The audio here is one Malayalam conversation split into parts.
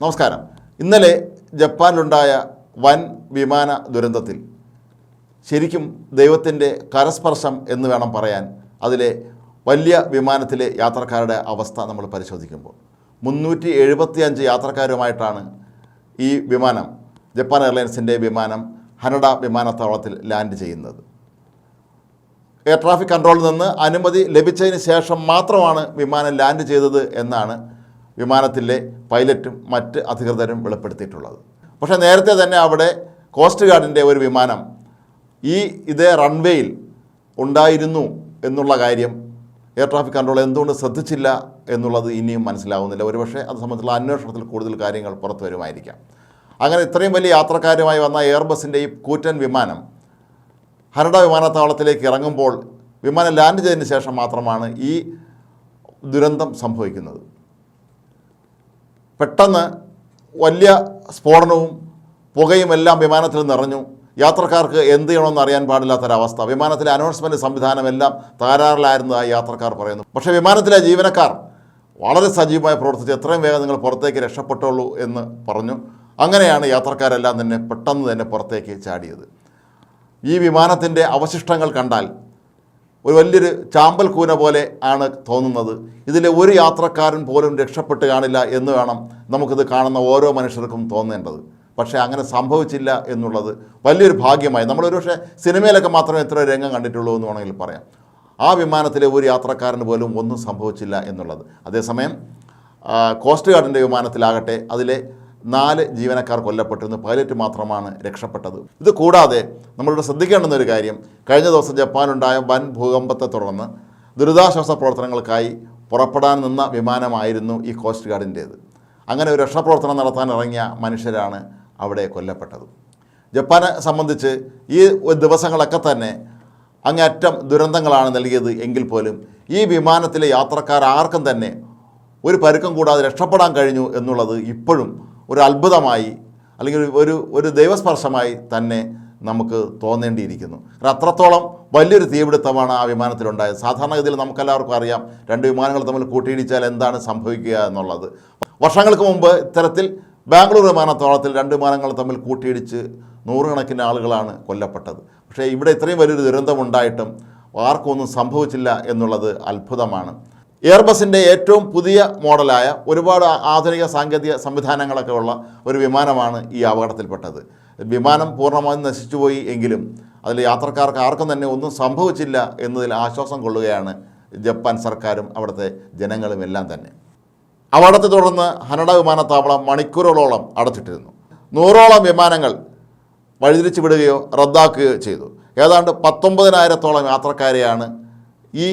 നമസ്കാരം. ഇന്നലെ ജപ്പാനിലുണ്ടായ വൻ വിമാന ദുരന്തത്തിൽ ശരിക്കും ദൈവത്തിന്റെ കരസ്പർശം എന്ന് വേണം പറയാൻ അതിലെ വലിയ വിമാനത്തിലെ യാത്രക്കാരുടെ അവസ്ഥ നമ്മൾ പരിശോധിക്കുമ്പോൾ. മുന്നൂറ്റി എഴുപത്തിയഞ്ച് യാത്രക്കാരുമായിട്ടാണ് ഈ വിമാനം ജപ്പാൻ എയർലൈൻസിന്റെ വിമാനം ഹനഡ വിമാനത്താവളത്തിൽ ലാൻഡ് ചെയ്യുന്നത്. എയർ ട്രാഫിക് കൺട്രോളിൽ നിന്ന് അനുമതി ലഭിച്ചതിന് ശേഷം മാത്രമാണ് വിമാനം ലാൻഡ് ചെയ്തത് എന്നാണ് വിമാനത്തിലെ പൈലറ്റും മറ്റ് അധികൃതരും വെളിപ്പെടുത്തിയിട്ടുള്ളത്. പക്ഷേ നേരത്തെ തന്നെ അവിടെ കോസ്റ്റ് ഗാർഡിന്റെ ഒരു വിമാനം ഈ ഇതേ റൺവേയിൽ ഉണ്ടായിരുന്നു എന്നുള്ള കാര്യം എയർ ട്രാഫിക് കൺട്രോൾ എന്തുകൊണ്ട് ശ്രദ്ധിച്ചില്ല എന്നുള്ളത് ഇനിയും മനസ്സിലാവുന്നില്ല. ഒരുപക്ഷെ അത് സംബന്ധിച്ചുള്ള അന്വേഷണത്തിൽ കൂടുതൽ കാര്യങ്ങൾ പുറത്തു വരുമായിരിക്കാം. അങ്ങനെ ഇത്രയും വലിയ യാത്രക്കാരുമായി വന്ന എയർബസിന്റെ ഈ കൂറ്റൻ വിമാനം ഹരഡ വിമാനത്താവളത്തിലേക്ക് ഇറങ്ങുമ്പോൾ വിമാനം ലാൻഡ് ചെയ്തതിന് ശേഷം മാത്രമാണ് ഈ ദുരന്തം സംഭവിക്കുന്നത്. പെട്ടെന്ന് വലിയ സ്ഫോടനവും പുകയും എല്ലാം വിമാനത്തിൽ നിറഞ്ഞു. യാത്രക്കാർക്ക് എന്ത് ചെയ്യണമെന്ന് അറിയാൻ പാടില്ലാത്തൊരവസ്ഥ. വിമാനത്തിലെ അനൗൺസ്മെന്റ് സംവിധാനമെല്ലാം തകരാറിലായിരുന്നതായി യാത്രക്കാർ പറയുന്നു. പക്ഷേ വിമാനത്തിലെ ജീവനക്കാർ വളരെ സജീവമായി പ്രവർത്തിച്ച് എത്രയും വേഗം നിങ്ങൾ പുറത്തേക്ക് രക്ഷപ്പെട്ടുള്ളൂ എന്ന് പറഞ്ഞു. അങ്ങനെയാണ് യാത്രക്കാരെല്ലാം തന്നെ പെട്ടെന്ന് തന്നെ പുറത്തേക്ക് ചാടിയത്. ഈ വിമാനത്തിന്റെ അവശിഷ്ടങ്ങൾ കണ്ടാൽ ഒരു വലിയൊരു ചാമ്പൽ കൂന പോലെ ആണ് തോന്നുന്നത്. ഇതിലെ ഒരു യാത്രക്കാരൻ പോലും രക്ഷപ്പെട്ട് കാണില്ല എന്ന് വേണം നമുക്കിത് കാണുന്ന ഓരോ മനുഷ്യർക്കും തോന്നേണ്ടത്. പക്ഷേ അങ്ങനെ സംഭവിച്ചില്ല എന്നുള്ളത് വലിയൊരു ഭാഗ്യമായി. നമ്മളൊരു പക്ഷേ സിനിമയിലൊക്കെ മാത്രമേ ഇത്ര രംഗം കണ്ടിട്ടുള്ളൂ എന്ന് വേണമെങ്കിൽ പറയാം. ആ വിമാനത്തിലെ ഒരു യാത്രക്കാരന് പോലും ഒന്നും സംഭവിച്ചില്ല എന്നുള്ളത്. അതേസമയം കോസ്റ്റ് ഗാർഡിന്റെ വിമാനത്തിലാകട്ടെ അതിലെ നാല് ജീവനക്കാർ കൊല്ലപ്പെട്ടിരുന്നു. പൈലറ്റ് മാത്രമാണ് രക്ഷപ്പെട്ടത്. ഇത് കൂടാതെ നമ്മളിവിടെ ശ്രദ്ധിക്കേണ്ടുന്ന ഒരു കാര്യം കഴിഞ്ഞ ദിവസം ജപ്പാനുണ്ടായ വൻ ഭൂകമ്പത്തെ തുടർന്ന് ദുരിതാശ്വാസ പ്രവർത്തനങ്ങൾക്കായി പുറപ്പെടാൻ നിന്ന വിമാനമായിരുന്നു ഈ കോസ്റ്റ് ഗാർഡിന്റേത്. അങ്ങനെ ഒരു രക്ഷാപ്രവർത്തനം നടത്താൻ ഇറങ്ങിയ മനുഷ്യരാണ് അവിടെ കൊല്ലപ്പെട്ടത്. ജപ്പാനെ സംബന്ധിച്ച് ഈ ദിവസങ്ങളൊക്കെ തന്നെ അങ്ങേറ്റം ദുരന്തങ്ങളാണ് നൽകിയത് എങ്കിൽ പോലും ഈ വിമാനത്തിലെ യാത്രക്കാർ ആർക്കും തന്നെ ഒരു പരുക്കം കൂടാതെ രക്ഷപ്പെടാൻ കഴിഞ്ഞു എന്നുള്ളത് ഇപ്പോഴും ഒരു അത്ഭുതമായി അല്ലെങ്കിൽ ഒരു- ഒരു ദൈവസ്പർശമായി തന്നെ നമുക്ക് തോന്നേണ്ടിയിരിക്കുന്നു. കാരണം അത്രത്തോളം വലിയൊരു തീപിടുത്തമാണ് ആ വിമാനത്തിലുണ്ടായത്. സാധാരണഗതിയിൽ നമുക്കെല്ലാവർക്കും അറിയാം രണ്ട് വിമാനങ്ങൾ തമ്മിൽ കൂട്ടിയിടിച്ചാൽ എന്താണ് സംഭവിക്കുക എന്നുള്ളത്. വർഷങ്ങൾക്ക് മുമ്പ് ഇത്തരത്തിൽ ബാംഗ്ലൂർ വിമാനത്താവളത്തിൽ രണ്ട് വിമാനങ്ങൾ തമ്മിൽ കൂട്ടിയിടിച്ച് നൂറുകണക്കിന് ആളുകളാണ് കൊല്ലപ്പെട്ടത്. പക്ഷേ ഇവിടെ ഇത്രയും വലിയൊരു ദുരന്തമുണ്ടായിട്ടും ആർക്കും ഒന്നും സംഭവിച്ചില്ല എന്നുള്ളത് അത്ഭുതമാണ്. എയർബസിന്റെ ഏറ്റവും പുതിയ മോഡലായ ഒരുപാട് ആധുനിക സാങ്കേതിക സംവിധാനങ്ങളൊക്കെ ഉള്ള ഒരു വിമാനമാണ് ഈ അപകടത്തിൽപ്പെട്ടത്. വിമാനം പൂർണമായും നശിച്ചുപോയി എങ്കിലും അതിൽ യാത്രക്കാർക്ക് ആർക്കും തന്നെ ഒന്നും സംഭവിച്ചില്ല എന്നതിൽ ആശ്വാസം കൊള്ളുകയാണ് ജപ്പാൻ സർക്കാരും അവിടുത്തെ ജനങ്ങളും എല്ലാം തന്നെ. അപകടത്തെ തുടർന്ന് ഹനഡ വിമാനത്താവളം മണിക്കൂറുകളോളം അടച്ചിട്ടിരുന്നു. നൂറോളം വിമാനങ്ങൾ വഴിതിരിച്ചു വിടുകയോ റദ്ദാക്കുകയോ ചെയ്തു. ഏതാണ്ട് പത്തൊമ്പതിനായിരത്തോളം യാത്രക്കാരെയാണ് ഈ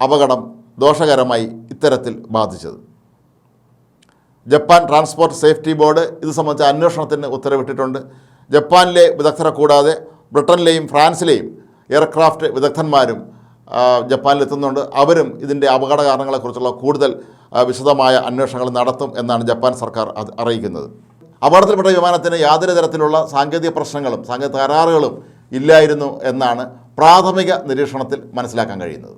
അപകടം ദോഷകരമായി ഇത്തരത്തിൽ ബാധിച്ചത്. ജപ്പാൻ ട്രാൻസ്പോർട്ട് സേഫ്റ്റി ബോർഡ് ഇത് സംബന്ധിച്ച അന്വേഷണത്തിന് ഉത്തരവിട്ടിട്ടുണ്ട്. ജപ്പാനിലെ വിദഗ്ധരെ കൂടാതെ ബ്രിട്ടനിലെയും ഫ്രാൻസിലെയും എയർക്രാഫ്റ്റ് വിദഗ്ധന്മാരും ജപ്പാനിലെത്തുന്നുണ്ട്. അവരും ഇതിന്റെ അപകട കാരണങ്ങളെക്കുറിച്ചുള്ള കൂടുതൽ വിശദമായ അന്വേഷണങ്ങൾ നടത്തും എന്നാണ് ജപ്പാൻ സർക്കാർ അറിയിക്കുന്നത്. അപകടത്തിൽപ്പെട്ട വിമാനത്തിന് യാതൊരു തരത്തിലുള്ള സാങ്കേതിക പ്രശ്നങ്ങളും സാങ്കേതിക തകരാറുകളും ഇല്ലായിരുന്നു എന്നാണ് പ്രാഥമിക നിരീക്ഷണത്തിൽ മനസ്സിലാക്കാൻ കഴിയുന്നത്.